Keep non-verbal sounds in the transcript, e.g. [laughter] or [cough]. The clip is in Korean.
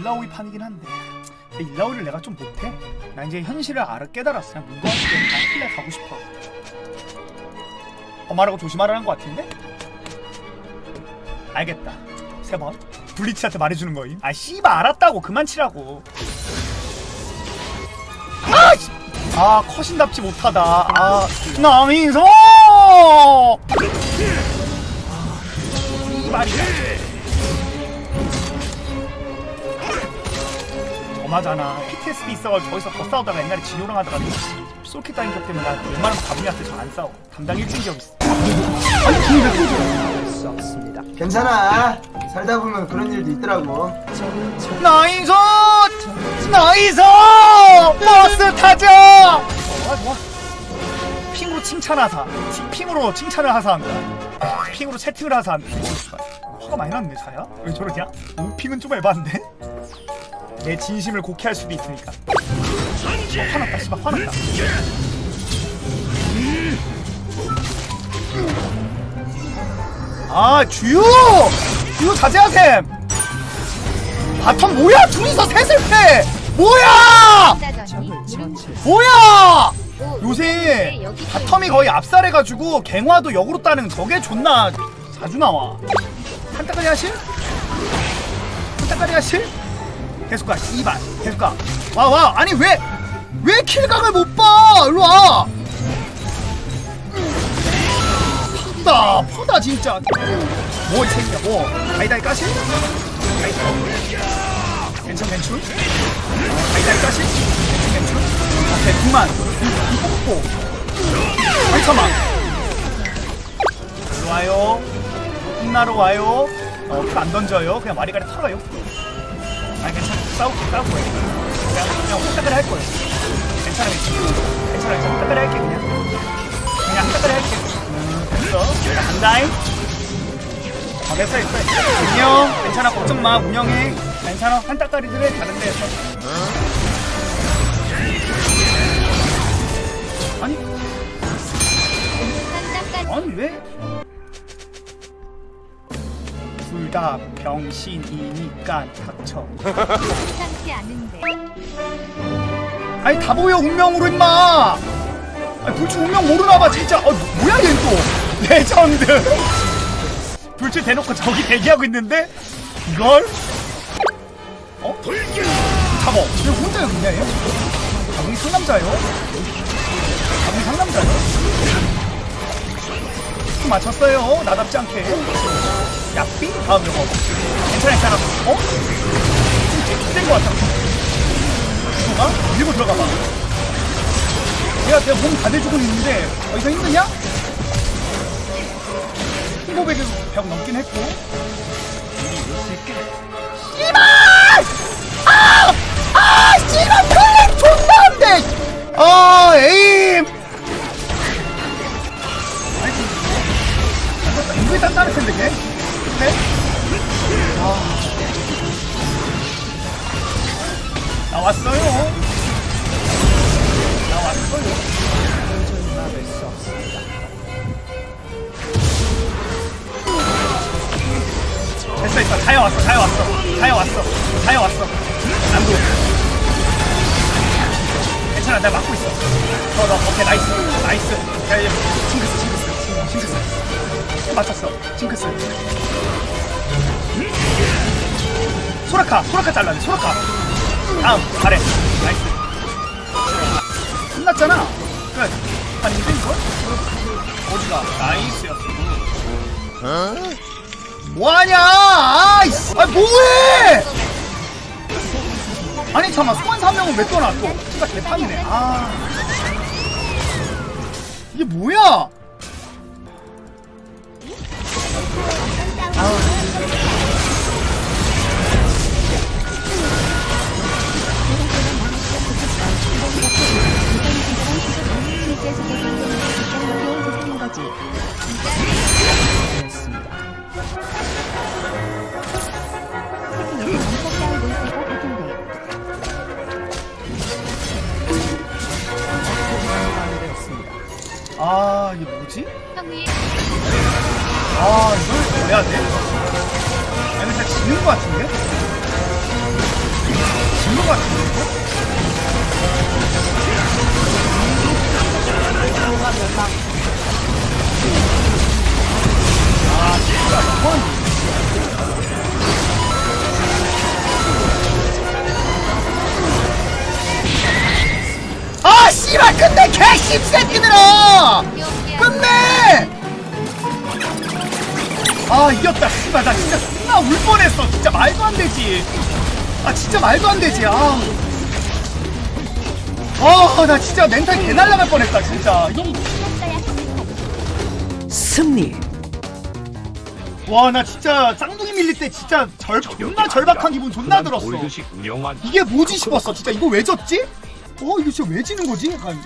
일라오이 판이긴 한데 일라오이를 내가 좀 못해? 나 이제 현실을 알아 깨달았어. 그냥 문과 난 힐레 가고 싶어. 엄마라고 조심하라는 것 같은데? 알겠다. 세번. 블리츠한테 말해주는 거임. 아 씨발 알았다고. 그만 치라고. 아! 씨. 아 컷인답지 못하다. 아 남인서 이발이야 저마잖아. PTSD 있어가지고 거기서 더 싸우다가 옛날에 진호랑 하다가 솔킷 다닌 적 때문에 나 웬만하면 가분이한테 잘안 싸워. 담당 일주일 적 있어. 아니 뒤에 왜수 없습니다. 괜찮아. 살다 보면 그런 일도 있더라고. 나이소 나이소 버스 타자! 좋아 좋아. 핑으로 칭찬하사. 치- 핑으로 칭찬을 하사한다. 핑으로 채팅을 오, 씨발. 화가 많이 났네 사야? 왜 저러냐? 오핑은 좀 에반데 내 진심을 곡해 할 수도 있으니까. 어, 화났다 씨발 화났다. 아 주유! 주유 자제하셈 바텀 뭐야? 둘이서 셋을 패! 뭐야? 뭐야? 요새 바텀이 거의 압살해가지고 갱화도 역으로 따는 저게 존나 자주 나와. 한타까리 하실? 한타까리 하실? 계속 가 씨발. 계속 가와와 아니 왜 왜 킬각을 못봐? 일로와. 퍼다 퍼다 진짜. 뭐 이 새끼야 뭐. 다이다이 까실? 괜찮 괜찮 다이다이 까실? 괜찮 오케이 그만. 뽀뽀 아이 잠만. 일로 와요. 혼나러 와요. 어안 던져요. 그냥 마리가리 털어요 아니 괜찮아. 싸우 싸울 거예요 그냥 그냥 혼자까지 할 거예요 괜찮아. 괜찮아 괜찮아. 혼자까지 할게 그냥. 그냥 혼자까지 할게. 음, 됐어? 자 간다잉. 어, 됐어 됐어. 운영 괜찮아 걱정 마. 운영해. 괜찮아. 한따까리들은 다른 데에서. 아니. 아니 왜? 둘 다 병신이니까 닥쳐. 괜찮지 않은데. 아니 다 보여 운명으로 임마! 아니 불치 운명 모르나 봐 진짜. 어 뭐야 얘는 또? [laughs] 레전드! 불치 대놓고 저기 대기하고 있는데? 이걸? 어? 잡어. 왜 혼자 여기 있냐 얘? 자궁이 상남자예요? 자궁이 상남자예요? 좀 맞췄어요. 나답지 않게 야삐 다음 요거 괜찮아 괜찮아 어? 좀된거 같아 들어가? 밀고 들어가 봐. 내가 내가 몸다 대주고 있는데 더 이상 힘드냐? 킹고백에서 100 넘긴 했고. 씨발! 아! 아! 씨발 나왔어요. 나왔어요. 됐어 됐어. 다야 왔어 다야 왔어. 다야 왔어 다야 왔어. 안도 괜찮아 내가 막고 있어. 더더 오케이 나이스. 나이스. 야 이제 징크스 징크스. 징크스. 맞췄어. 징크스. 소라카 소라카 잘라내 소라카 다음 아래 나이스 끝났잖아 끝 아닌데 이거? 어디가 나이스였어 뭐하냐? 아이씨, 아 뭐해? 아니 잠깐 소환 3명은 왜 떠나 또? 진짜 개판이네. 아 이게 뭐야? 실제 아 이게 뭐지? 아 이걸 왜 해야 돼? 아니 진짜 지는 거 같은데? 질것 같은데 아 진짜 너무 아 씨발 끝내 개씹 새끼들아! 끝내 아 이겼다 씨발. 나 진짜 존나 울 뻔했어. 진짜 말도 안 되지. 아 진짜 말도 안 되지 아. 아, 나 진짜 멘탈 개 날라갈 뻔했다, 진짜. 이거- 승리. 와, 나 진짜 쌍둥이 밀릴 때 진짜 절, 존나 절박한 기분 존나 들었어. 이게 뭐지 싶었어, 진짜. 이거 왜 졌지? 어, 이거 진짜 왜 지는 거지? 약간.